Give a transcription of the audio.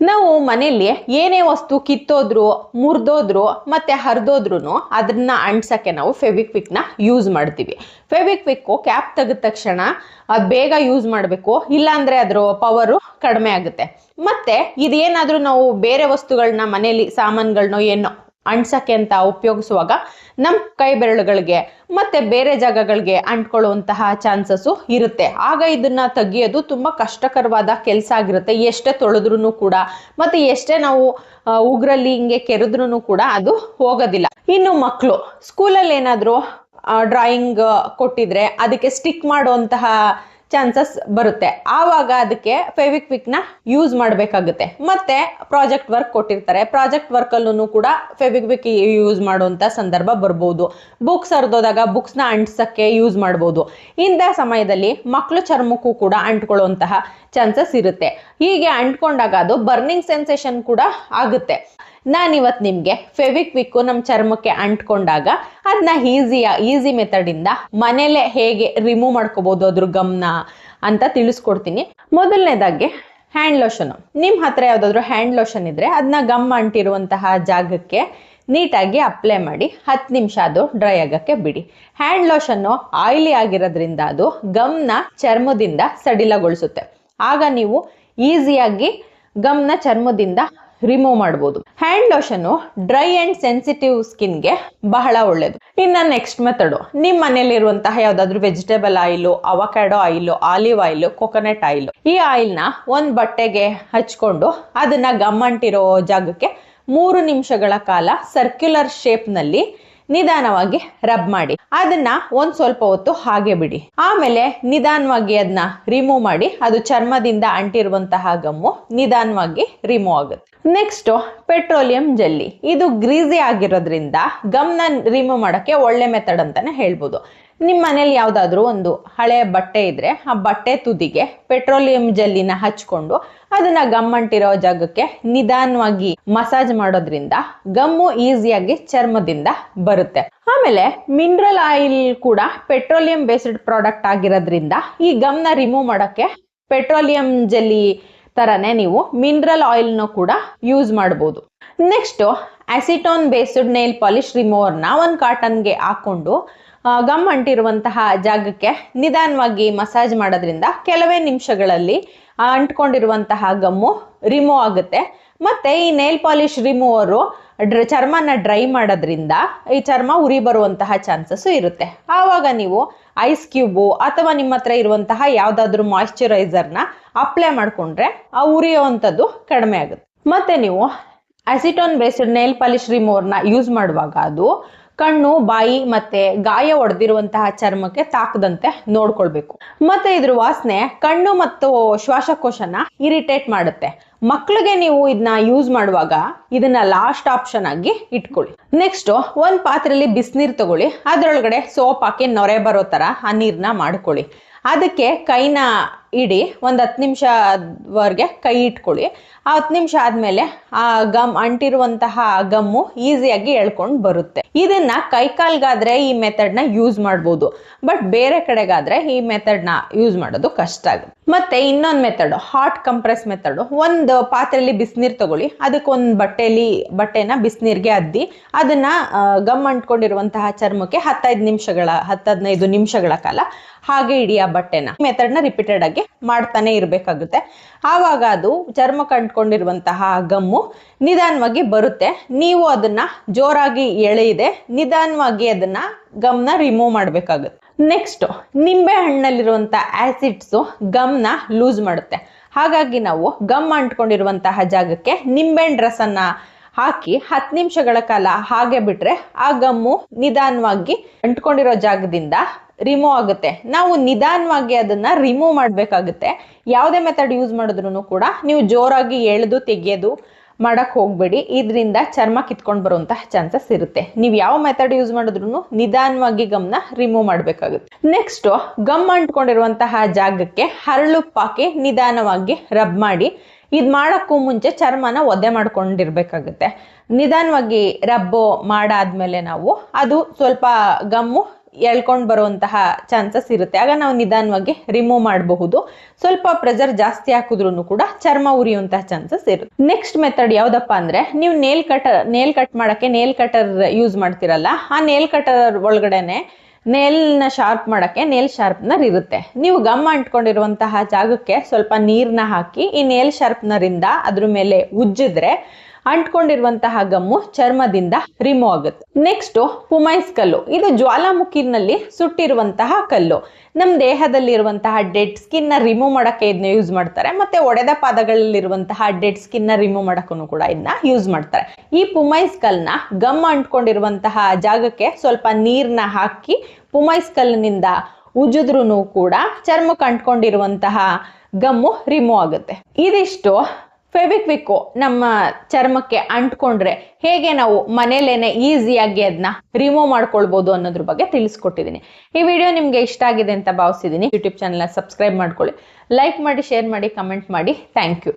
ನಾವು ಮನೆಯಲ್ಲಿ ಏನೇ ವಸ್ತು ಕಿತ್ತೋದ್ರು, ಮುರಿದೋದ್ರು, ಮತ್ತೆ ಹರಿದೋದ್ರು ಅದನ್ನ ಅಂಟ್ಸಕ್ಕೆ ನಾವು ಫೆವಿಕ್ವಿಕ್ನ ಯೂಸ್ ಮಾಡ್ತೀವಿ. ಫೆವಿಕ್ವಿಕ್ ಕ್ಯಾಪ್ ತೆಗೆದ ತಕ್ಷಣ ಅದು ಬೇಗ ಯೂಸ್ ಮಾಡಬೇಕು. ಇಲ್ಲಾಂದ್ರೆ ಅದ್ರ ಪವರು ಕಡಿಮೆ ಆಗುತ್ತೆ. ಮತ್ತೆ ಇದೇನಾದ್ರೂ ನಾವು ಬೇರೆ ವಸ್ತುಗಳನ್ನ ಮನೆಯಲ್ಲಿ ಸಾಮಾನುಗಳನ್ನೋ ಏನೋ ಅಂಟ್ಸಕ್ಕೆ ಅಂತ ಉಪಯೋಗಿಸುವಾಗ ನಮ್ಮ ಕೈ ಬೆರಳುಗಳಿಗೆ ಮತ್ತೆ ಬೇರೆ ಜಾಗಗಳಿಗೆ ಅಂಟ್ಕೊಳ್ಳುವಂತಹ ಚಾನ್ಸಸ್ಸು ಇರುತ್ತೆ. ಆಗ ಇದನ್ನ ತೆಗಿಯೋದು ತುಂಬಾ ಕಷ್ಟಕರವಾದ ಕೆಲಸ ಆಗಿರುತ್ತೆ. ಎಷ್ಟೇ ತೊಳೆದ್ರೂ ಕೂಡ ಮತ್ತೆ ಎಷ್ಟೇ ನಾವು ಉಗ್ರಲ್ಲಿ ಹಿಂಗೆ ಕೆರೆದ್ರೂ ಕೂಡ ಅದು ಹೋಗೋದಿಲ್ಲ. ಇನ್ನು ಮಕ್ಕಳು ಸ್ಕೂಲಲ್ಲಿ ಏನಾದರೂ ಡ್ರಾಯಿಂಗ್ ಕೊಟ್ಟಿದ್ರೆ ಅದಕ್ಕೆ ಸ್ಟಿಕ್ ಮಾಡುವಂತಹ ಚಾನ್ಸಸ್ ಬರುತ್ತೆ. ಆವಾಗ ಅದಕ್ಕೆ ಫೆವಿಕ್ವಿಕ್ನ ಯೂಸ್ ಮಾಡಬೇಕಾಗುತ್ತೆ. ಮತ್ತೆ ಪ್ರಾಜೆಕ್ಟ್ ವರ್ಕ್ ಕೊಟ್ಟಿರ್ತಾರೆ. ಪ್ರಾಜೆಕ್ಟ್ ವರ್ಕ್ ಅಲ್ಲೂ ಕೂಡ ಫೆವಿಕ್ವಿಕ್ ಯೂಸ್ ಮಾಡುವಂತ ಸಂದರ್ಭ ಬರ್ಬೋದು. ಬುಕ್ಸ್ ಹರಿದೋದಾಗ ಬುಕ್ಸ್ನ ಅಂಟ್ಸಕ್ಕೆ ಯೂಸ್ ಮಾಡ್ಬೋದು. ಇಂಥ ಸಮಯದಲ್ಲಿ ಮಕ್ಕಳು ಚರ್ಮಕ್ಕೂ ಕೂಡ ಅಂಟ್ಕೊಳ್ಳುವಂತಹ ಚಾನ್ಸಸ್ ಇರುತ್ತೆ. ಹೀಗೆ ಅಂಟ್ಕೊಂಡಾಗ ಅದು ಬರ್ನಿಂಗ್ ಸೆನ್ಸೇಷನ್ ಕೂಡ ಆಗುತ್ತೆ. ನಾನಿವತ್ತು ನಿಮಗೆ ಫೆವಿಕ್ವಿಕ್ಕು ನಮ್ಮ ಚರ್ಮಕ್ಕೆ ಅಂಟ್ಕೊಂಡಾಗ ಅದನ್ನ ಈಸಿಯ ಈಸಿ ಮೆಥಡಿಂದ ಮನೇಲೆ ಹೇಗೆ ರಿಮೂವ್ ಮಾಡ್ಕೋಬೋದು ಅದ್ರ ಗಮನ ಅಂತ ತಿಳಿಸ್ಕೊಡ್ತೀನಿ. ಮೊದಲನೇದಾಗಿ ಹ್ಯಾಂಡ್ ಲೋಷನ್ ನಿಮ್ಮ ಹತ್ರ ಯಾವುದಾದ್ರೂ ಹ್ಯಾಂಡ್ ಲೋಷನ್ ಇದ್ರೆ ಅದನ್ನ ಗಮ್ ಅಂಟಿರುವಂತಹ ಜಾಗಕ್ಕೆ ನೀಟಾಗಿ ಅಪ್ಲೈ ಮಾಡಿ ಹತ್ತು ನಿಮಿಷ ಅದು ಡ್ರೈ ಆಗೋಕ್ಕೆ ಬಿಡಿ. ಹ್ಯಾಂಡ್ ಲೋಷನ್ನು ಆಯಿಲಿ ಆಗಿರೋದ್ರಿಂದ ಅದು ಗಮ್ನ ಚರ್ಮದಿಂದ ಸಡಿಲಗೊಳಿಸುತ್ತೆ. ಆಗ ನೀವು ಈಸಿಯಾಗಿ ಗಮ್ನ ಚರ್ಮದಿಂದ ರಿಮೂವ್ ಮಾಡ್ಬೋದು. Hand lotion dry and sensitive ಸ್ಕಿನ್ಗೆ ಬಹಳ ಒಳ್ಳೇದು. ಇನ್ನು ನೆಕ್ಸ್ಟ್ ಮೆಥಡು ನಿಮ್ಮ ಮನೇಲಿರುವಂತಹ ಯಾವ್ದಾದ್ರು vegetable oil avocado oil olive oil coconut oil ಈ ಆಯಿಲ್ನ ಒಂದು ಬಟ್ಟೆಗೆ ಹಚ್ಕೊಂಡು ಅದನ್ನ ಗಮ್ಮಂಟಿರೋ ಜಾಗಕ್ಕೆ ಮೂರು ನಿಮಿಷಗಳ ಕಾಲ ಸರ್ಕ್ಯುಲರ್ ಶೇಪ್ನಲ್ಲಿ ನಿಧಾನವಾಗಿ ರಬ್ ಮಾಡಿ. ಅದನ್ನ ಒಂದ್ ಸ್ವಲ್ಪ ಹೊತ್ತು ಹಾಗೆ ಬಿಡಿ. ಆಮೇಲೆ ನಿಧಾನವಾಗಿ ಅದನ್ನ ರಿಮೂವ್ ಮಾಡಿ, ಅದು ಚರ್ಮದಿಂದ ಅಂಟಿರುವಂತಹ ಗಮ್ಮು ನಿಧಾನವಾಗಿ ರಿಮೂವ್ ಆಗುತ್ತೆ. ನೆಕ್ಸ್ಟ್ ಪೆಟ್ರೋಲಿಯಂ ಜೆಲ್ಲಿ ಇದು ಗ್ರೀಸಿ ಆಗಿರೋದ್ರಿಂದ ಗಮ್ನ ರಿಮೂವ್ ಮಾಡೋಕೆ ಒಳ್ಳೆ ಮೆಥಡ್ ಅಂತಾನೆ ಹೇಳ್ಬೋದು. ನಿಮ್ಮ ಮನೇಲಿ ಯಾವ್ದಾದ್ರು ಒಂದು ಹಳೆಯ ಬಟ್ಟೆ ಇದ್ರೆ, ಆ ಬಟ್ಟೆ ತುದಿಗೆ ಪೆಟ್ರೋಲಿಯಂ ಜೆಲ್ಲಿನ ಹಚ್ಕೊಂಡು ಅದನ್ನ ಗಮ್ ಅಂಟಿರೋ ಜಾಗಕ್ಕೆ ನಿಧಾನವಾಗಿ ಮಸಾಜ್ ಮಾಡೋದ್ರಿಂದ ಗಮ್ಮು ಈಸಿಯಾಗಿ ಚರ್ಮದಿಂದ ಬರುತ್ತೆ. ಆಮೇಲೆ ಮಿನರಲ್ ಆಯಿಲ್ ಕೂಡ ಪೆಟ್ರೋಲಿಯಂ ಬೇಸ್ಡ್ ಪ್ರಾಡಕ್ಟ್ ಆಗಿರೋದ್ರಿಂದ ಈ ಗಮ್ನ ರಿಮೂವ್ ಮಾಡೋಕೆ ಪೆಟ್ರೋಲಿಯಂ ಜೆಲ್ಲಿ ತರನೇ ನೀವು ಮಿನರಲ್ ಆಯಿಲ್ನ ಕೂಡ ಯೂಸ್ ಮಾಡ್ಬೋದು. Next acetone based nail polish ರಿಮೂವರ್ನ ಒಂದು ಕಾಟನ್ಗೆ ಹಾಕೊಂಡು ಗಮ್ ಅಂಟಿರುವಂತಹ ಜಾಗಕ್ಕೆ ನಿಧಾನವಾಗಿ ಮಸಾಜ್ ಮಾಡೋದ್ರಿಂದ ಕೆಲವೇ ನಿಮಿಷಗಳಲ್ಲಿ ಅಂಟ್ಕೊಂಡಿರುವಂತಹ ಗಮ್ಮು ರಿಮೂವ್ ಆಗುತ್ತೆ. ಮತ್ತೆ ಈ ನೇಲ್ ಪಾಲಿಶ್ ರಿಮೂವರು ಡ್ರ, ಚರ್ಮನ ಡ್ರೈ ಮಾಡೋದ್ರಿಂದ ಈ ಚರ್ಮ ಉರಿ ಬರುವಂತಹ ಚಾನ್ಸಸ್ ಇರುತ್ತೆ. ಆವಾಗ ನೀವು ಐಸ್ ಕ್ಯೂಬು ಅಥವಾ ನಿಮ್ಮ ಹತ್ರ ಇರುವಂತಹ ಯಾವುದಾದ್ರೂ ಮಾಯಿಶ್ಚರೈಸರ್ನ ಅಪ್ಲೈ ಮಾಡಿಕೊಂಡ್ರೆ ಆ ಉರಿಯುವಂಥದ್ದು ಕಡಿಮೆ ಆಗುತ್ತೆ. ಮತ್ತೆ ನೀವು ಅಸಿಟೋನ್ ಬೇಸ್ಡ್ ನೇಲ್ ಪಾಲಿಶ್ ರಿಮೂವರ್ನ ಯೂಸ್ ಮಾಡುವಾಗ ಅದು ಕಣ್ಣು, ಬಾಯಿ ಮತ್ತೆ ಗಾಯ ಒಡೆದಿರುವಂತಹ ಚರ್ಮಕ್ಕೆ ತಾಕದಂತೆ ನೋಡ್ಕೊಳ್ಬೇಕು. ಮತ್ತೆ ಇದ್ರ ವಾಸನೆ ಕಣ್ಣು ಮತ್ತು ಶ್ವಾಸಕೋಶನ ಇರಿಟೇಟ್ ಮಾಡುತ್ತೆ. ಮಕ್ಕಳಿಗೆ ನೀವು ಇದನ್ನ ಯೂಸ್ ಮಾಡುವಾಗ ಇದನ್ನ ಲಾಸ್ಟ್ ಆಪ್ಷನ್ ಆಗಿ ಇಟ್ಕೊಳ್ಳಿ. ನೆಕ್ಸ್ಟ್, ಒಂದ್ ಪಾತ್ರೆಯಲ್ಲಿ ಬಿಸಿನೀರು ತಗೊಳ್ಳಿ. ಅದರೊಳಗಡೆ ಸೋಪ್ ಹಾಕಿ ನೊರೆ ಬರೋ ತರ ಆ ನೀರ್ನ ಮಾಡ್ಕೊಳ್ಳಿ. ಅದಕ್ಕೆ ಕೈನ ಇಡಿ, ಒಂದು ಹತ್ತು ನಿಮಿಷವರೆಗೆ ಕೈ ಇಟ್ಕೊಳ್ಳಿ. ಆ ಹತ್ತು ನಿಮಿಷ ಆದಮೇಲೆ ಆ ಗಮ್ ಅಂಟಿರುವಂತಹ ಗಮ್ಮು ಈಸಿಯಾಗಿ ಎಳ್ಕೊಂಡು ಬರುತ್ತೆ. ಇದನ್ನ ಕೈಕಾಲ್ಗಾದ್ರೆ ಈ ಮೆಥಡ್ನ ಯೂಸ್ ಮಾಡ್ಬೋದು. ಬಟ್ ಬೇರೆ ಕಡೆಗಾದ್ರೆ ಈ ಮೆಥಡ್ನ ಯೂಸ್ ಮಾಡೋದು ಕಷ್ಟ ಆಗುತ್ತೆ. ಮತ್ತೆ ಇನ್ನೊಂದು ಮೆಥಡ್, ಹಾಟ್ ಕಂಪ್ರೆಸ್ ಮೆಥಡ್. ಒಂದು ಪಾತ್ರೆಯಲ್ಲಿ ಬಿಸಿನೀರು ತಗೊಳ್ಳಿ. ಅದಕ್ಕೊಂದು ಬಟ್ಟೆಯಲ್ಲಿ ಬಟ್ಟೆನ ಬಿಸಿನೀರಿಗೆ ಅದ್ದಿ. ಅದನ್ನ ಗಮ್ ಅಂಟ್ಕೊಂಡಿರುವಂತಹ ಚರ್ಮಕ್ಕೆ ಹತ್ತೈದು ನಿಮಿಷಗಳ ಹತ್ತದೈದು ನಿಮಿಷಗಳ ಕಾಲ ಹಾಗೆ ಇಡಿ ಆ ಬಟ್ಟೆನ. ಮೆಥಡ್ನ ರಿಪೀಟೆಡ್ ಆಗಿ ಮಾಡ್ತಾನೆ ಇರಬೇಕಾಗುತ್ತೆ. ಆವಾಗ ಅದು ಚರ್ಮ ಕಂಡುಕೊಂಡಿರುವಂತಹ ಗಮ್ಮು ನಿಧಾನವಾಗಿ ಬರುತ್ತೆ. ನೀವು ಅದನ್ನ ಜೋರಾಗಿ ಎಳೆಯದೆ, ನಿಧಾನವಾಗಿ ಅದನ್ನ ಗಮ್ನ ರಿಮೂವ್ ಮಾಡಬೇಕಾಗುತ್ತೆ. ನೆಕ್ಸ್ಟ್ ನಿಂಬೆ ಹಣ್ಣಲ್ಲಿರುವಂಥ ಆಸಿಡ್ಸು ಗಮ್ನ ಲೂಸ್ ಮಾಡುತ್ತೆ. ಹಾಗಾಗಿ ನಾವು ಗಮ್ ಅಂಟ್ಕೊಂಡಿರುವಂತಹ ಜಾಗಕ್ಕೆ ನಿಂಬೆಹಣ್ಣು ರಸನ ಹಾಕಿ ಹತ್ತು ನಿಮಿಷಗಳ ಕಾಲ ಹಾಗೆ ಬಿಟ್ರೆ ಆ ಗಮ್ಮು ನಿಧಾನವಾಗಿ ಅಂಟ್ಕೊಂಡಿರೋ ಜಾಗದಿಂದ ರಿಮೂವ್ ಆಗುತ್ತೆ. ನಾವು ನಿಧಾನವಾಗಿ ಅದನ್ನ ರಿಮೂವ್ ಮಾಡಬೇಕಾಗುತ್ತೆ. ಯಾವುದೇ ಮೆಥಡ್ ಯೂಸ್ ಮಾಡಿದ್ರು ಕೂಡ ನೀವು ಜೋರಾಗಿ ಎಳೆದು ತೆಗೆಯೋದು ಮಾಡಕ್ ಹೋಗ್ಬೇಡಿ. ಇದರಿಂದ ಚರ್ಮ ಕಿತ್ಕೊಂಡು ಬರುವಂತಹ ಚಾನ್ಸಸ್ ಇರುತ್ತೆ. ನೀವು ಯಾವ ಮೆಥಡ್ ಯೂಸ್ ಮಾಡಿದ್ರು ನಿಧಾನವಾಗಿ ಗಮ್ನ ರಿಮೂವ್ ಮಾಡಬೇಕಾಗುತ್ತೆ. ನೆಕ್ಸ್ಟ್ ಗಮ್ ಅಂಟ್ಕೊಂಡಿರುವಂತಹ ಜಾಗಕ್ಕೆ ಹರಳು ಪಾಕಿ ನಿಧಾನವಾಗಿ ರಬ್ ಮಾಡಿ ಇದು ಮಾಡೋಕ್ಕೂ ಮುಂಚೆ ಚರ್ಮನ ಒದ್ದೆ ಮಾಡ್ಕೊಂಡಿರ್ಬೇಕಾಗುತ್ತೆ. ನಿಧಾನವಾಗಿ ರಬ್ಬು ಮಾಡಾದ್ಮೇಲೆ ನಾವು ಅದು ಸ್ವಲ್ಪ ಗಮ್ಮು ಎಳ್ಕೊಂಡು ಬರುವಂತಹ ಚಾನ್ಸಸ್ ಇರುತ್ತೆ. ಆಗ ನಾವು ನಿಧಾನವಾಗಿ ರಿಮೂವ್ ಮಾಡಬಹುದು. ಸ್ವಲ್ಪ ಪ್ರೆಷರ್ ಜಾಸ್ತಿ ಹಾಕಿದ್ರು ಕೂಡ ಚರ್ಮ ಉರಿಯುವಂತಹ ಚಾನ್ಸಸ್ ಇರುತ್ತೆ. ನೆಕ್ಸ್ಟ್ ಮೆಥಡ್ ಯಾವ್ದಪ್ಪ ಅಂದ್ರೆ ನೀವು ನೇಲ್ ಕಟರ್ ನೇಲ್ ಕಟ್ ಮಾಡಕ್ಕೆ ನೇಲ್ ಕಟರ್ ಯೂಸ್ ಮಾಡ್ತಿರಲ್ಲ, ಆ ನೇಲ್ ಕಟರ್ ಒಳಗಡೆನೆ ನೇಲ್ನ ಶಾರ್ಪ್ ಮಾಡೋಕ್ಕೆ ನೇಲ್ ಶಾರ್ಪ್ನರ್ ಇರುತ್ತೆ. ನೀವು ಗಮ್ ಅಂಟ್ಕೊಂಡಿರುವಂತಹ ಜಾಗಕ್ಕೆ ಸ್ವಲ್ಪ ನೀರನ್ನ ಹಾಕಿ ಈ ನೇಲ್ ಶಾರ್ಪ್ನರಿಂದ ಅದ್ರ ಮೇಲೆ ಉಜ್ಜಿದ್ರೆ ಅಂಟ್ಕೊಂಡಿರುವಂತಹ ಗಮ್ಮು ಚರ್ಮದಿಂದ ರಿಮೂವ್ ಆಗುತ್ತೆ. ನೆಕ್ಸ್ಟ್ ಪುಮೈಸ್ ಕಲ್ಲು. ಇದು ಜ್ವಾಲಾಮುಖಿನಲ್ಲಿ ಸುಟ್ಟಿರುವಂತಹ ಕಲ್ಲು. ನಮ್ಮ ದೇಹದಲ್ಲಿರುವಂತಹ ಡೆಡ್ ಸ್ಕಿನ್ನ ರಿಮೂವ್ ಮಾಡಕ್ಕೆ ಇದನ್ನ ಯೂಸ್ ಮಾಡ್ತಾರೆ. ಮತ್ತೆ ಒಡೆದ ಪಾದಗಳಲ್ಲಿರುವಂತಹ ಡೆಡ್ ಸ್ಕಿನ್ನ ರಿಮೂವ್ ಮಾಡಕ್ಕೂ ಕೂಡ ಇದನ್ನ ಯೂಸ್ ಮಾಡ್ತಾರೆ. ಈ ಪುಮೈಸ್ ಕಲ್ನ ಗಮ್ ಅಂಟ್ಕೊಂಡಿರುವಂತಹ ಜಾಗಕ್ಕೆ ಸ್ವಲ್ಪ ನೀರ್ನ ಹಾಕಿ ಪುಮೈಸ್ ಕಲ್ಲಿನಿಂದ ಉಜಿದ್ರೂ ಕೂಡ ಚರ್ಮಕ್ಕೆ ಅಂಟ್ಕೊಂಡಿರುವಂತಹ ಗಮ್ಮು ರಿಮೂವ್ ಆಗುತ್ತೆ. ಇದಿಷ್ಟು ಫೆವಿಕ್ವಿಕ್ ನಮ್ಮ ಚರ್ಮಕ್ಕೆ ಅಂಟ್ಕೊಂಡ್ರೆ ಹೇಗೆ ನಾವು ಮನೇಲೇನೆ ಈಸಿಯಾಗಿ ಅದನ್ನ ರಿಮೂವ್ ಮಾಡ್ಕೊಳ್ಬೋದು ಅನ್ನೋದ್ರ ಬಗ್ಗೆ ತಿಳಿಸ್ಕೊಟ್ಟಿದ್ದೀನಿ. ಈ ವಿಡಿಯೋ ನಿಮ್ಗೆ ಇಷ್ಟ ಆಗಿದೆ ಅಂತ ಭಾವಿಸಿದ್ದೀನಿ. ಯೂಟ್ಯೂಬ್ ಚಾನಲ್ನ ಸಬ್ಸ್ಕ್ರೈಬ್ ಮಾಡ್ಕೊಳ್ಳಿ. ಲೈಕ್ ಮಾಡಿ ಶೇರ್ ಮಾಡಿ ಕಮೆಂಟ್ ಮಾಡಿ. Thank you